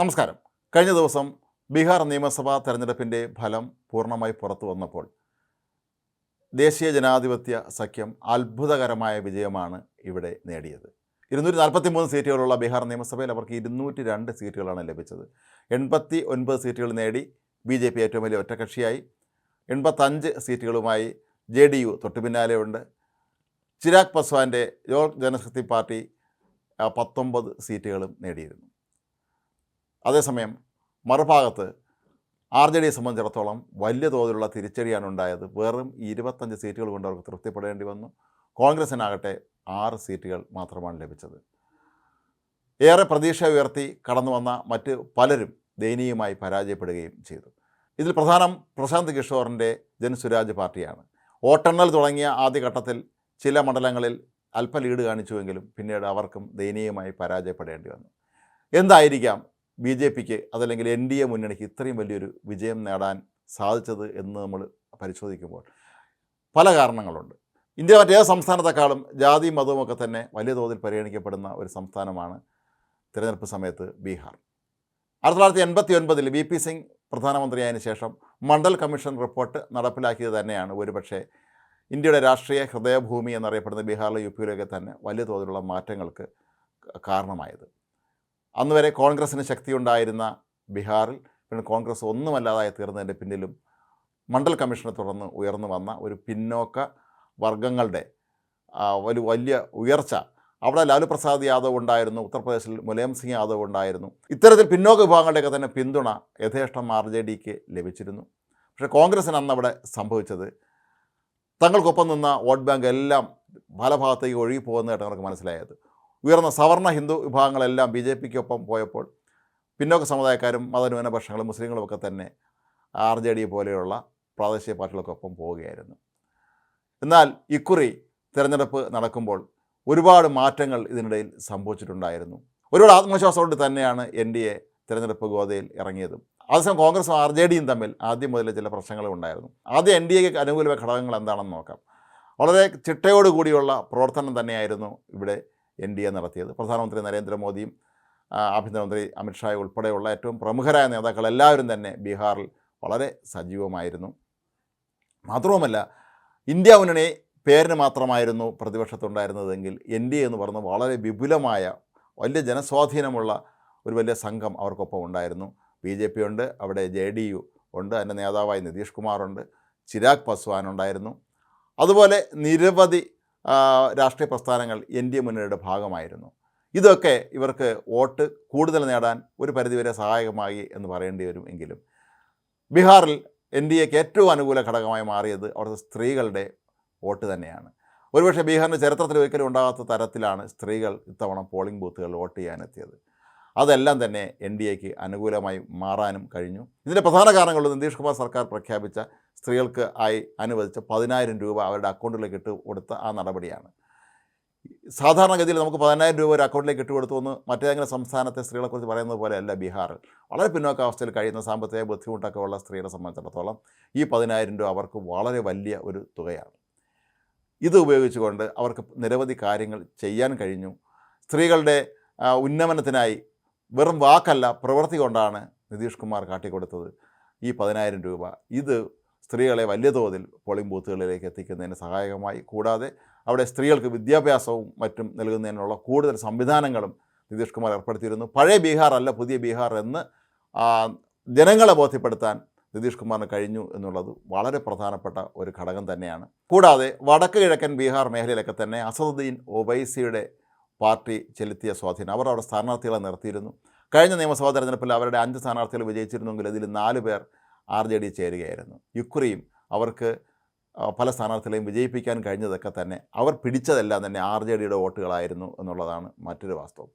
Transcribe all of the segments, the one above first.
നമസ്കാരം. കഴിഞ്ഞ ദിവസം ബീഹാർ നിയമസഭാ തെരഞ്ഞെടുപ്പിന്റെ ഫലം പൂർണമായി പുറത്തു വന്നപ്പോൾ ദേശീയ ജനാധിപത്യ സഖ്യം അത്ഭുതകരമായ വിജയമാണ് ഇവിടെ നേടിയത്. ഇരുന്നൂറ്റി നാൽപ്പത്തി മൂന്ന് സീറ്റുകളുള്ള ബീഹാർ നിയമസഭയിൽ അവർക്ക് ഇരുന്നൂറ്റി രണ്ട് സീറ്റുകളാണ് ലഭിച്ചത്. എൺപത്തി ഒൻപത് സീറ്റുകൾ നേടി ബി ജെ പി ഏറ്റവും വലിയ ഒറ്റകക്ഷിയായി. എൺപത്തഞ്ച് സീറ്റുകളുമായി ജെ ഡി യു തൊട്ടു പിന്നാലെയുണ്ട് ചിരാഗ് പസ്വാന്റെ ലോക് ജനശക്തി പാർട്ടി പത്തൊമ്പത് സീറ്റുകളും നേടിയിരുന്നു. അതേസമയം മറുഭാഗത്ത് ആർ ജെ ഡിയെ സംബന്ധിച്ചിടത്തോളം വലിയ തോതിലുള്ള തിരിച്ചടിയാണ് ഉണ്ടായത്. വെറും ഇരുപത്തഞ്ച് സീറ്റുകൾ കൊണ്ട് അവർക്ക് തൃപ്തിപ്പെടേണ്ടി വന്നു. കോൺഗ്രസിനാകട്ടെ ആറ് സീറ്റുകൾ മാത്രമാണ് ലഭിച്ചത്. ഏറെ പ്രതീക്ഷ ഉയർത്തി കടന്നു വന്ന മറ്റ് പലരും ദയനീയമായി പരാജയപ്പെടുകയും ചെയ്തു. ഇതിൽ പ്രധാനം പ്രശാന്ത് കിഷോറിന്റെ ജനസുരാജ് പാർട്ടിയാണ്. വോട്ടെണ്ണൽ തുടങ്ങിയ ആദ്യഘട്ടത്തിൽ ചില മണ്ഡലങ്ങളിൽ അല്പ ലീഡ് കാണിച്ചുവെങ്കിലും പിന്നീട് അവർക്കും ദയനീയമായി പരാജയപ്പെടേണ്ടി വന്നു. എന്തായിരിക്കാം ബി ജെ പിക്ക് അതല്ലെങ്കിൽ എൻ ഡി എ മുന്നണിക്ക് ഇത്രയും വലിയൊരു വിജയം നേടാൻ സാധിച്ചത് എന്ന് നമ്മൾ പരിശോധിക്കുമ്പോൾ പല കാരണങ്ങളുണ്ട്. ഇന്ത്യ മറ്റേത് സംസ്ഥാനത്തെക്കാളും ജാതി മതവും ഒക്കെ തന്നെ വലിയ തോതിൽ പരിഗണിക്കപ്പെടുന്ന ഒരു സംസ്ഥാനമാണ് തിരഞ്ഞെടുപ്പ് സമയത്ത് ബീഹാർ. ആയിരത്തി തൊള്ളായിരത്തി എൺപത്തി ഒൻപതിൽ വി പി സിംഗ് പ്രധാനമന്ത്രിയായതിനു ശേഷം മണ്ഡൽ കമ്മീഷൻ റിപ്പോർട്ട് നടപ്പിലാക്കിയത് തന്നെയാണ്. ഒരുപക്ഷെ ഇന്ത്യയുടെ രാഷ്ട്രീയ ഹൃദയഭൂമി എന്നറിയപ്പെടുന്ന ബീഹാറിലെ യു പിയിലൊക്കെ തന്നെ വലിയ തോതിലുള്ള മാറ്റങ്ങൾക്ക് കാരണമായത്. അന്ന് വരെ കോൺഗ്രസ്സിന് ശക്തിയുണ്ടായിരുന്ന ബീഹാറിൽ പിന്നെ കോൺഗ്രസ് ഒന്നുമല്ലാതായി തീർന്നതിന്റെ പിന്നിലും മണ്ഡൽ കമ്മീഷനെ തുടർന്ന് ഉയർന്നു വന്ന ഒരു പിന്നോക്ക വർഗങ്ങളുടെ ഒരു വലിയ ഉയർച്ച. അവിടെ ലാലു പ്രസാദ് യാദവ് ഉണ്ടായിരുന്നു ഉത്തർപ്രദേശിൽ മുലയം സിംഗ് യാദവ് ഉണ്ടായിരുന്നു. ഇത്തരത്തിൽ പിന്നോക്ക വിഭാഗങ്ങളുടെയൊക്കെ തന്നെ പിന്തുണ യഥേഷ്ടം ആർ ജെ ഡിക്ക് ലഭിച്ചിരുന്നു. പക്ഷേ കോൺഗ്രസ്സിന് അന്ന് അവിടെ സംഭവിച്ചത് തങ്ങൾക്കൊപ്പം നിന്ന വോട്ട് ബാങ്ക് എല്ലാം പല ഭാഗത്തേക്ക് ഒഴുകി പോകുന്നതായിട്ട് അവർക്ക് മനസ്സിലായത്. ഉയർന്ന സവർണ ഹിന്ദു വിഭാഗങ്ങളെല്ലാം ബി ജെ പിക്കൊപ്പം പോയപ്പോൾ പിന്നോക്ക സമുദായക്കാരും മതന്യൂനപക്ഷങ്ങളും മുസ്ലിങ്ങളും ഒക്കെ തന്നെ ആർ ജെ ഡി പോലെയുള്ള പ്രാദേശിക പാർട്ടികൾക്കൊപ്പം പോവുകയായിരുന്നു. എന്നാൽ ഇക്കുറി തിരഞ്ഞെടുപ്പ് നടക്കുമ്പോൾ ഒരുപാട് മാറ്റങ്ങൾ ഇതിനിടയിൽ സംഭവിച്ചിട്ടുണ്ടായിരുന്നു. ഒരുപാട് ആത്മവിശ്വാസത്തോട് തന്നെയാണ് എൻ ഡി എ തിരഞ്ഞെടുപ്പ് ഗോതയിൽ ഇറങ്ങിയതും. അതേസമയം കോൺഗ്രസും ആർ ജെ ഡിയും തമ്മിൽ ആദ്യം മുതൽ ചില പ്രശ്നങ്ങളും ഉണ്ടായിരുന്നു. ആദ്യം എൻ ഡി എക്ക് അനുകൂല ഘടകങ്ങൾ എന്താണെന്ന് നോക്കാം. വളരെ ചിട്ടയോടുകൂടിയുള്ള പ്രവർത്തനം തന്നെയായിരുന്നു ഇവിടെ എൻ ഡി എ നടത്തിയത്. പ്രധാനമന്ത്രി നരേന്ദ്രമോദിയും ആഭ്യന്തരമന്ത്രി അമിത്ഷായ ഉൾപ്പെടെയുള്ള ഏറ്റവും പ്രമുഖരായ നേതാക്കൾ എല്ലാവരും തന്നെ ബീഹാറിൽ വളരെ സജീവമായിരുന്നു. മാത്രവുമല്ല ഇന്ത്യ മുന്നണി പേരിന് മാത്രമായിരുന്നു പ്രതിപക്ഷത്തുണ്ടായിരുന്നതെങ്കിൽ എൻ ഡി എ എന്ന് പറഞ്ഞ് വളരെ വിപുലമായ വലിയ ജനസ്വാധീനമുള്ള ഒരു വലിയ സംഘം അവർക്കൊപ്പം ഉണ്ടായിരുന്നു. ബി ജെ പി ഉണ്ട് അവിടെ ജെ ഡി യു ഉണ്ട് അതിന്റെ നേതാവായി നിതീഷ് കുമാറുണ്ട് ചിരാഗ് പസ്വാൻ ഉണ്ടായിരുന്നു. അതുപോലെ നിരവധി രാഷ്ട്രീയ പ്രസ്ഥാനങ്ങൾ എൻ ഡി എ മുന്നണിയുടെ ഭാഗമായിരുന്നു. ഇതൊക്കെ ഇവർക്ക് വോട്ട് കൂടുതൽ നേടാൻ ഒരു പരിധിവരെ സഹായകമായി എന്ന് പറയേണ്ടി വരും എങ്കിലും ബീഹാറിൽ എൻ ഡി എക്ക് ഏറ്റവും അനുകൂല ഘടകമായി മാറിയത് അവിടുത്തെ സ്ത്രീകളുടെ വോട്ട് തന്നെയാണ്. ഒരുപക്ഷെ ബീഹാറിന്റെ ചരിത്രത്തിൽ ഒരിക്കലും ഉണ്ടാകാത്ത തരത്തിലാണ് സ്ത്രീകൾ ഇത്തവണ പോളിംഗ് ബൂത്തുകളിൽ വോട്ട് ചെയ്യാനെത്തിയത്. അതെല്ലാം തന്നെ എൻ ഡി എക്ക് അനുകൂലമായി മാറാനും കഴിഞ്ഞു. ഇതിന്റെ പ്രധാന കാരണങ്ങളിൽ നിതീഷ് കുമാർ സർക്കാർ പ്രഖ്യാപിച്ച സ്ത്രീകൾക്ക് ആയി അനുവദിച്ച പതിനായിരം രൂപ അവരുടെ അക്കൗണ്ടിലേക്ക് ഇട്ട് കൊടുത്ത ആ നടപടിയാണ്. സാധാരണഗതിയിൽ നമുക്ക് പതിനായിരം രൂപ ഒരു അക്കൗണ്ടിലേക്ക് ഇട്ട് കൊടുത്തു എന്ന് മറ്റേതെങ്കിലും സംസ്ഥാനത്തെ സ്ത്രീകളെക്കുറിച്ച് പറയുന്നത് പോലെയല്ല ബീഹാറിൽ. വളരെ പിന്നോക്കാവസ്ഥയിൽ കഴിയുന്ന സാമ്പത്തിക ബുദ്ധിമുട്ടൊക്കെ ഉള്ള സ്ത്രീകളെ സംബന്ധിച്ചിടത്തോളം ഈ പതിനായിരം രൂപ അവർക്ക് വളരെ വലിയ ഒരു തുകയാണ്. ഇത് ഉപയോഗിച്ചുകൊണ്ട് അവർക്ക് നിരവധി കാര്യങ്ങൾ ചെയ്യാൻ കഴിഞ്ഞു. സ്ത്രീകളുടെ ഉന്നമനത്തിനായി വെറും വാക്കല്ല പ്രവൃത്തി കൊണ്ടാണ് നിതീഷ് കുമാർ കാട്ടിക്കൊടുത്തത്. ഈ പതിനായിരം രൂപ. ഇത് സ്ത്രീകളെ വലിയ തോതിൽ പോളിംഗ് ബൂത്തുകളിലേക്ക് എത്തിക്കുന്നതിന് സഹായകമായി. കൂടാതെ അവിടെ സ്ത്രീകൾക്ക് വിദ്യാഭ്യാസവും മറ്റും നൽകുന്നതിനുള്ള കൂടുതൽ സംവിധാനങ്ങളും നിതീഷ് കുമാർ ഏർപ്പെടുത്തിയിരുന്നു. പഴയ ബീഹാർ അല്ല പുതിയ ബീഹാർ എന്ന് ജനങ്ങളെ ബോധ്യപ്പെടുത്താൻ നിതീഷ് കുമാറിന് കഴിഞ്ഞു എന്നുള്ളത് വളരെ പ്രധാനപ്പെട്ട ഒരു ഘടകം തന്നെയാണ്. കൂടാതെ വടക്ക് കിഴക്കൻ ബീഹാർ മേഖലയിലൊക്കെ തന്നെ അസദുദ്ദീൻ ഒബൈസിയുടെ പാർട്ടി ചെലുത്തിയ സ്വാധീനം. അവർ അവിടെ സ്ഥാനാർത്ഥികളെ നിർത്തിയിരുന്നു. കഴിഞ്ഞ നിയമസഭാ തെരഞ്ഞെടുപ്പിൽ അവരുടെ അഞ്ച് സ്ഥാനാർത്ഥികൾ വിജയിച്ചിരുന്നെങ്കിൽ ഇതിൽ നാല് പേർ ആർ ജെ ഡി ചേരുകയായിരുന്നു. ഇക്കുറിയും അവർക്ക് പല സ്ഥാനാർത്ഥികളെയും വിജയിപ്പിക്കാൻ കഴിഞ്ഞതൊക്കെ തന്നെ അവർ പിടിച്ചതെല്ലാം തന്നെ ആർ ജെ ഡിയുടെ വോട്ടുകളായിരുന്നു എന്നുള്ളതാണ് മറ്റൊരു വാസ്തവം.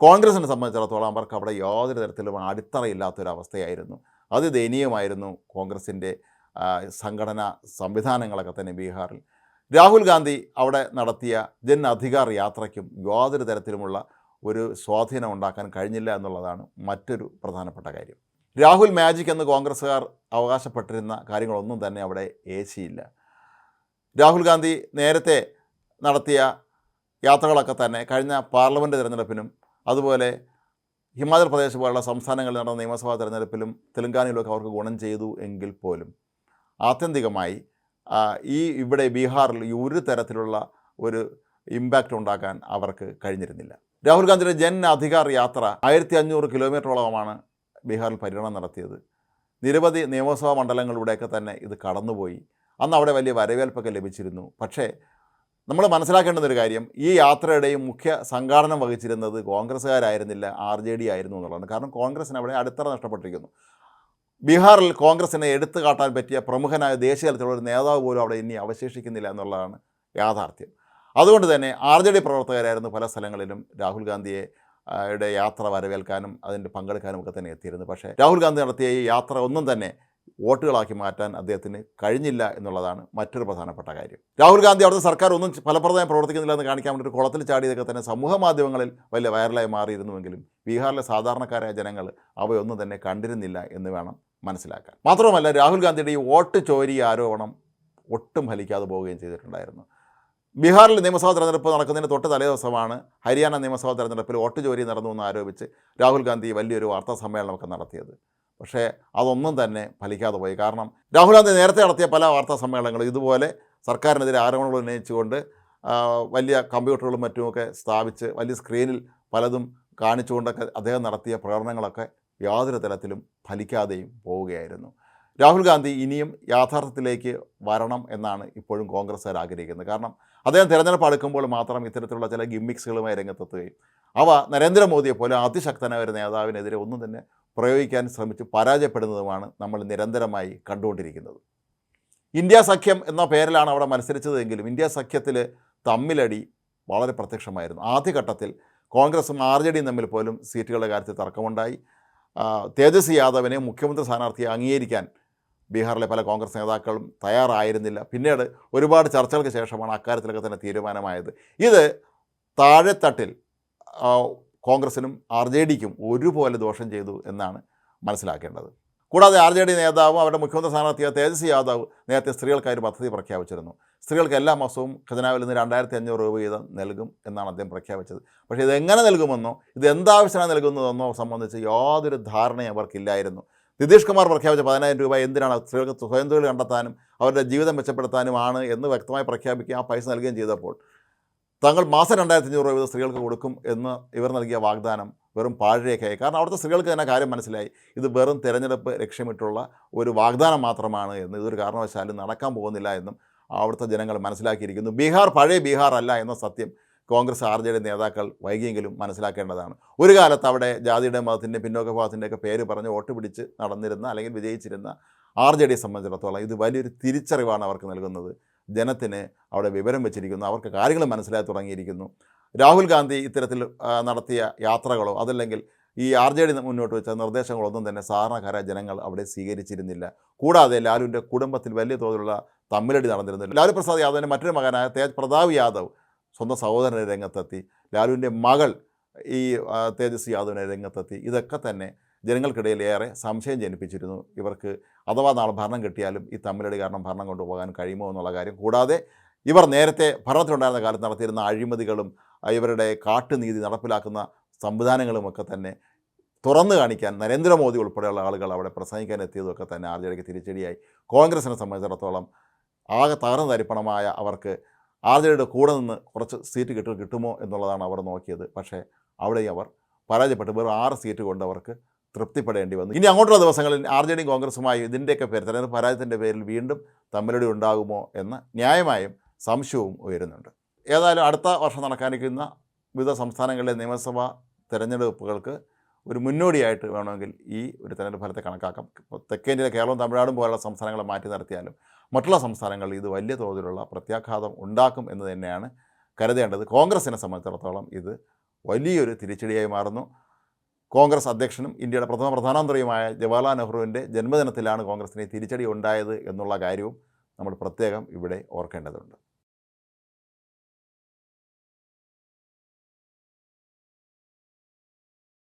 കോൺഗ്രസിനെ സംബന്ധിച്ചിടത്തോളം അവർക്ക് അവിടെ യാതൊരു തരത്തിലും അടിത്തറയില്ലാത്തൊരവസ്ഥയായിരുന്നു. അതിദയനീയമായിരുന്നു കോൺഗ്രസിന്റെ ആ, സംഘടനാ സംവിധാനങ്ങളൊക്കെ തന്നെ ബീഹാറിൽ. രാഹുൽ ഗാന്ധി അവിടെ നടത്തിയ ജൻ അധികാർ യാത്രയ്ക്കും യാതൊരു തരത്തിലുമുള്ള ഒരു സ്വാധീനം ഉണ്ടാക്കാൻ കഴിഞ്ഞില്ല എന്നുള്ളതാണ് മറ്റൊരു പ്രധാനപ്പെട്ട കാര്യം. രാഹുൽ മാജിക് എന്ന് കോൺഗ്രസ്സുകാർ അവകാശപ്പെട്ടിരുന്ന കാര്യങ്ങളൊന്നും തന്നെ അവിടെ ഏശിയില്ല. രാഹുൽ ഗാന്ധി നേരത്തെ നടത്തിയ യാത്രകളൊക്കെ തന്നെ കഴിഞ്ഞ പാർലമെന്റ് തിരഞ്ഞെടുപ്പിനും അതുപോലെ ഹിമാചൽ പ്രദേശ് പോലുള്ള സംസ്ഥാനങ്ങളിൽ നടന്ന നിയമസഭാ തിരഞ്ഞെടുപ്പിലും തെലങ്കാനയിലൊക്കെ അവർക്ക് ഗുണം ചെയ്തു എങ്കിൽ പോലും ആത്യന്തികമായി ഈ ഇവിടെ ബീഹാറിൽ ഒരു തരത്തിലുള്ള ഒരു ഇമ്പാക്റ്റ് ഉണ്ടാക്കാൻ അവർക്ക് കഴിഞ്ഞിരുന്നില്ല. രാഹുൽ ഗാന്ധിയുടെ ജൻ അധികാർ യാത്ര ആയിരത്തി അഞ്ഞൂറ് കിലോമീറ്ററോളമാണ് ബീഹാറിൽ പര്യടനം നടത്തിയത്. നിരവധി നിയമസഭാ മണ്ഡലങ്ങളിലൂടെയൊക്കെ തന്നെ ഇത് കടന്നുപോയി. അന്ന് അവിടെ വലിയ വരവേൽപ്പൊക്കെ ലഭിച്ചിരുന്നു. പക്ഷേ നമ്മൾ മനസ്സിലാക്കേണ്ടുന്ന ഒരു കാര്യം ഈ യാത്രയുടെയും മുഖ്യ സംഘാടനം വഹിച്ചിരുന്നത് കോൺഗ്രസ്സുകാരായിരുന്നില്ല ആർ ജെ ഡി ആയിരുന്നു എന്നുള്ളതാണ്. കാരണം കോൺഗ്രസ്സിന് അവിടെ അടിത്തറ നഷ്ടപ്പെട്ടിരിക്കുന്നു. ബീഹാറിൽ കോൺഗ്രസിനെ എടുത്തു കാട്ടാൻ പറ്റിയ പ്രമുഖനായ ദേശീയ തലത്തിലുള്ള ഒരു നേതാവ് പോലും അവിടെ ഇനി അവശേഷിക്കുന്നില്ല എന്നുള്ളതാണ് യാഥാർത്ഥ്യം. അതുകൊണ്ട് തന്നെ ആർ ജെ ഡി പ്രവർത്തകരായിരുന്നു പല സ്ഥലങ്ങളിലും രാഹുൽ ഗാന്ധിയെ യുടെ യാത്ര വരവേൽക്കാനും അതിന്റെ പങ്കെടുക്കാനും ഒക്കെ തന്നെ എത്തിയിരുന്നു പക്ഷേ രാഹുൽ ഗാന്ധി നടത്തിയ ഈ യാത്ര ഒന്നും തന്നെ വോട്ടുകളാക്കി മാറ്റാൻ അദ്ദേഹത്തിന് കഴിഞ്ഞില്ല എന്നുള്ളതാണ് മറ്റൊരു പ്രധാനപ്പെട്ട കാര്യം. രാഹുൽ ഗാന്ധി അവിടുത്തെ സർക്കാർ ഒന്നും ഫലപ്രദമായി പ്രവർത്തിക്കുന്നില്ല എന്ന് കാണിക്കാൻ വേണ്ടി ഒരു കുളത്തിൽ ചാടിയതൊക്കെ തന്നെ സമൂഹ മാധ്യമങ്ങളിൽ വലിയ വൈറലായി മാറിയിരുന്നുവെങ്കിലും ബീഹാറിലെ സാധാരണക്കാരായ ജനങ്ങൾ അവയൊന്നും തന്നെ കണ്ടിരുന്നില്ല എന്ന് വേണം മനസ്സിലാക്കാൻ. മാത്രമല്ല രാഹുൽ ഗാന്ധിയുടെ ഈ വോട്ട് ചോരി ആരോപണം ഒട്ടും ഫലിക്കാതെ പോവുകയും ചെയ്തിട്ടുണ്ടായിരുന്നു. ബീഹാറിൽ നിയമസഭാ തെരഞ്ഞെടുപ്പ് നടക്കുന്നതിന് തൊട്ട് തലേ ദിവസമാണ് ഹരിയാന നിയമസഭാ തെരഞ്ഞെടുപ്പിൽ വോട്ട് ചോരി നടന്നു എന്ന് ആരോപിച്ച് രാഹുൽ ഗാന്ധി വലിയൊരു വാർത്താ സമ്മേളനമൊക്കെ നടത്തിയത്. പക്ഷേ അതൊന്നും തന്നെ ഫലിക്കാതെ പോയി. കാരണം രാഹുൽ ഗാന്ധി നേരത്തെ നടത്തിയ പല വാർത്താ സമ്മേളനങ്ങളും ഇതുപോലെ സർക്കാരിനെതിരെ ആരോപണങ്ങൾ ഉന്നയിച്ചുകൊണ്ട് വലിയ കമ്പ്യൂട്ടറുകളും മറ്റുമൊക്കെ സ്ഥാപിച്ച് വലിയ സ്ക്രീനിൽ പലതും കാണിച്ചുകൊണ്ടൊക്കെ അദ്ദേഹം നടത്തിയ പ്രകടനങ്ങളൊക്കെ യാതൊരു തരത്തിലും ഫലിക്കാതെയും പോവുകയായിരുന്നു. രാഹുൽ ഗാന്ധി ഇനിയും യാഥാർത്ഥ്യത്തിലേക്ക് വരണം എന്നാണ് ഇപ്പോഴും കോൺഗ്രസ്സുകാർ ആഗ്രഹിക്കുന്നത്. കാരണം അദ്ദേഹം തിരഞ്ഞെടുപ്പ് അടുക്കുമ്പോൾ മാത്രം ഇത്തരത്തിലുള്ള ചില ഗിമ്മിക്സുകളുമായി രംഗത്തെത്തുകയും അവ നരേന്ദ്രമോദിയെ പോലെ അതിശക്തനായ ഒരു നേതാവിനെതിരെ ഒന്നും തന്നെ പ്രയോഗിക്കാൻ ശ്രമിച്ച് പരാജയപ്പെടുന്നതുമാണ് നമ്മൾ നിരന്തരമായി കണ്ടുകൊണ്ടിരിക്കുന്നത്. ഇന്ത്യ സഖ്യം എന്ന പേരിലാണ് അവിടെ മത്സരിച്ചതെങ്കിലും ഇന്ത്യ സഖ്യത്തിൽ തമ്മിലടി വളരെ പ്രത്യക്ഷമായിരുന്നു. ആദ്യഘട്ടത്തിൽ കോൺഗ്രസും ആർ ജെ ഡിയും തമ്മിൽ പോലും സീറ്റുകളുടെ കാര്യത്തിൽ തർക്കമുണ്ടായി. തേജസ്വി യാദവിനെ മുഖ്യമന്ത്രി സ്ഥാനാർത്ഥിയെ അംഗീകരിക്കാൻ ബീഹാറിലെ പല കോൺഗ്രസ് നേതാക്കളും തയ്യാറായിരുന്നില്ല. പിന്നീട് ഒരുപാട് ചർച്ചകൾക്ക് ശേഷമാണ് അക്കാര്യത്തിലൊക്കെ തന്നെ തീരുമാനമായത്. ഇത് താഴെത്തട്ടിൽ കോൺഗ്രസിനും ആർ ജെ ഡിക്കും ഒരുപോലെ ദോഷം ചെയ്തു എന്നാണ് മനസ്സിലാക്കേണ്ടത്. കൂടാതെ ആർ ജെ ഡി നേതാവും അവരുടെ മുഖ്യമന്ത്രി സ്ഥാനാർത്ഥിയായ തേജസ്വി യാദവ് നേരത്തെ സ്ത്രീകൾക്കായി ഒരു പദ്ധതി പ്രഖ്യാപിച്ചിരുന്നു. സ്ത്രീകൾക്ക് എല്ലാ മാസവും ഖജനാവിൽ നിന്ന് രണ്ടായിരത്തി അഞ്ഞൂറ് രൂപ വീതം നൽകും എന്നാണ് അദ്ദേഹം പ്രഖ്യാപിച്ചത്. പക്ഷേ ഇത് എങ്ങനെ നൽകുമെന്നോ ഇത് എന്താവശ്യമാണ് നൽകുന്നതെന്നോ സംബന്ധിച്ച് യാതൊരു ധാരണയും അവർക്കില്ലായിരുന്നു. നിതീഷ് കുമാർ പ്രഖ്യാപിച്ച പതിനായിരം രൂപ എന്തിനാണ് സ്ത്രീകൾക്ക് സ്വയം തൊഴിൽ കണ്ടെത്താനും അവരുടെ ജീവിതം മെച്ചപ്പെടുത്താനുമാണ് എന്ന് വ്യക്തമായി പ്രഖ്യാപിക്കുകയും ആ പൈസ നൽകുകയും ചെയ്തപ്പോൾ തങ്ങൾ മാസം രണ്ടായിരത്തി അഞ്ഞൂറ് രൂപ വീതം സ്ത്രീകൾക്ക് കൊടുക്കും എന്ന് ഇവർ നൽകിയ വാഗ്ദാനം വെറും പാഴരേഖയായി കാരണം അവിടുത്തെ സ്ത്രീകൾക്ക് തന്നെ കാര്യം മനസ്സിലായി. ഇത് വെറും തിരഞ്ഞെടുപ്പ് ലക്ഷ്യമിട്ടുള്ള ഒരു വാഗ്ദാനം മാത്രമാണ് എന്ന്. ഇതൊരു കാരണവശാലും നടക്കാൻ പോകുന്നില്ല എന്നും അവിടുത്തെ ജനങ്ങൾ മനസ്സിലാക്കിയിരിക്കുന്നു. ബീഹാർ പഴയ ബീഹാർ അല്ല എന്ന സത്യം കോൺഗ്രസ് ആർ ജെ ഡി നേതാക്കൾ വൈകിയെങ്കിലും മനസ്സിലാക്കേണ്ടതാണ്. ഒരു കാലത്ത് അവിടെ ജാതിയുടെ മതത്തിന്റെ പിന്നോക്ക ഭാഗത്തിന്റെയൊക്കെ പേര് പറഞ്ഞ് വോട്ട് പിടിച്ച് നടന്നിരുന്ന അല്ലെങ്കിൽ വിജയിച്ചിരുന്ന ആർ ജെ ഡിയെ സംബന്ധിച്ചിടത്തോളം ഇത് വലിയൊരു തിരിച്ചറിവാണ് അവർക്ക് നൽകുന്നത്. ജനത്തിന് അവിടെ വിവരം വെച്ചിരിക്കുന്നു. അവർക്ക് കാര്യങ്ങൾ മനസ്സിലായി തുടങ്ങിയിരിക്കുന്നു. രാഹുൽ ഗാന്ധി ഇത്തരത്തിൽ നടത്തിയ യാത്രകളോ അതല്ലെങ്കിൽ ഈ ആർ ജെ ഡി മുന്നോട്ട് വെച്ച നിർദ്ദേശങ്ങളൊന്നും തന്നെ സാധാരണക്കാരായ ജനങ്ങൾ അവിടെ സ്വീകരിച്ചിരുന്നില്ല. കൂടാതെ ലാലുവിന്റെ കുടുംബത്തിൽ വലിയ തോതിലുള്ള തമ്മിലടി നടന്നിരുന്നില്ല. ലാലു പ്രസാദ് യാദവിന്റെ മറ്റൊരു മകനായ തേജ് പ്രതാപ് യാദവ് സ്വന്തം സഹോദരനെ രംഗത്തെത്തി. ലാലുവിന്റെ മകൾ ഈ തേജസ് തേജസ്വി യാദവിനെ രംഗത്തെത്തി. ഇതൊക്കെ തന്നെ ജനങ്ങൾക്കിടയിൽ ഏറെ സംശയം ജനിപ്പിച്ചിരുന്നു. ഇവർക്ക് അഥവാ നാളെ ഭരണം കിട്ടിയാലും ഈ തമ്മിലടി കാരണം ഭരണം കൊണ്ടുപോകാൻ കഴിയുമോ എന്നുള്ള കാര്യം. കൂടാതെ ഇവർ നേരത്തെ ഭരണത്തിലുണ്ടായിരുന്ന കാലത്ത് നടത്തിയിരുന്ന അഴിമതികളും ഇവരുടെ കാട്ടുനീതി നടപ്പിലാക്കുന്ന സംവിധാനങ്ങളുമൊക്കെ തന്നെ തുറന്നു കാണിക്കാൻ നരേന്ദ്രമോദി ഉൾപ്പെടെയുള്ള ആളുകൾ അവിടെ പ്രസംഗിക്കാൻ എത്തിയതൊക്കെ തന്നെ ആർ ജെ ഡിക്ക് തിരിച്ചടിയായി. കോൺഗ്രസിനെ സംബന്ധിച്ചിടത്തോളം ആകെ തകർന്ന തരിപ്പണമായ അവർക്ക് ആർ ജെ ഡിയുടെ കൂടെ നിന്ന് കുറച്ച് സീറ്റ് കിട്ടും കിട്ടുമോ എന്നുള്ളതാണ് അവർ നോക്കിയത്. പക്ഷേ അവിടെയും അവർ പരാജയപ്പെട്ടു. വെറും ആറ് സീറ്റ് കൊണ്ട് അവർക്ക് തൃപ്തിപ്പെടേണ്ടി വന്നു. ഇനി അങ്ങോട്ടുള്ള ദിവസങ്ങളിൽ ആർ ജെ ഡിയും കോൺഗ്രസുമായി ഇതിന്റെയൊക്കെ പേര് തെരഞ്ഞെടുപ്പ് പരാജയത്തിന്റെ പേരിൽ വീണ്ടും തമ്മിലടി ഉണ്ടാകുമോ എന്ന ന്യായമായും സംശയവും ഉയരുന്നുണ്ട്. ഏതായാലും അടുത്ത വർഷം നടക്കാനിരിക്കുന്ന വിവിധ സംസ്ഥാനങ്ങളിലെ നിയമസഭാ തെരഞ്ഞെടുപ്പുകൾക്ക് ഒരു മുന്നോടിയായിട്ട് വേണമെങ്കിൽ ഈ ഒരു തെരഞ്ഞെടുപ്പ് ഫലത്തെ കണക്കാക്കാം. ഇപ്പോൾ തെക്കേ ഇന്ത്യയിലെ കേരളവും തമിഴ്നാടും പോലുള്ള സംസ്ഥാനങ്ങളെ മാറ്റി നിർത്തിയാലും മറ്റുള്ള സംസ്ഥാനങ്ങളിൽ ഇത് വലിയ തോതിലുള്ള പ്രത്യാഘാതം ഉണ്ടാക്കും എന്ന് തന്നെയാണ് കരുതേണ്ടത്. കോൺഗ്രസിനെ സംബന്ധിച്ചിടത്തോളം ഇത് വലിയൊരു തിരിച്ചടിയായി മാറുന്നു. കോൺഗ്രസ് അധ്യക്ഷനും ഇന്ത്യയുടെ പ്രഥമ പ്രധാനമന്ത്രിയുമായ ജവഹർലാൽ നെഹ്റുവിന്റെ ജന്മദിനത്തിലാണ് കോൺഗ്രസിന് തിരിച്ചടി ഉണ്ടായത് എന്നുള്ള കാര്യവും നമ്മൾ പ്രത്യേകം ഇവിടെ ഓർക്കേണ്ടതുണ്ട്.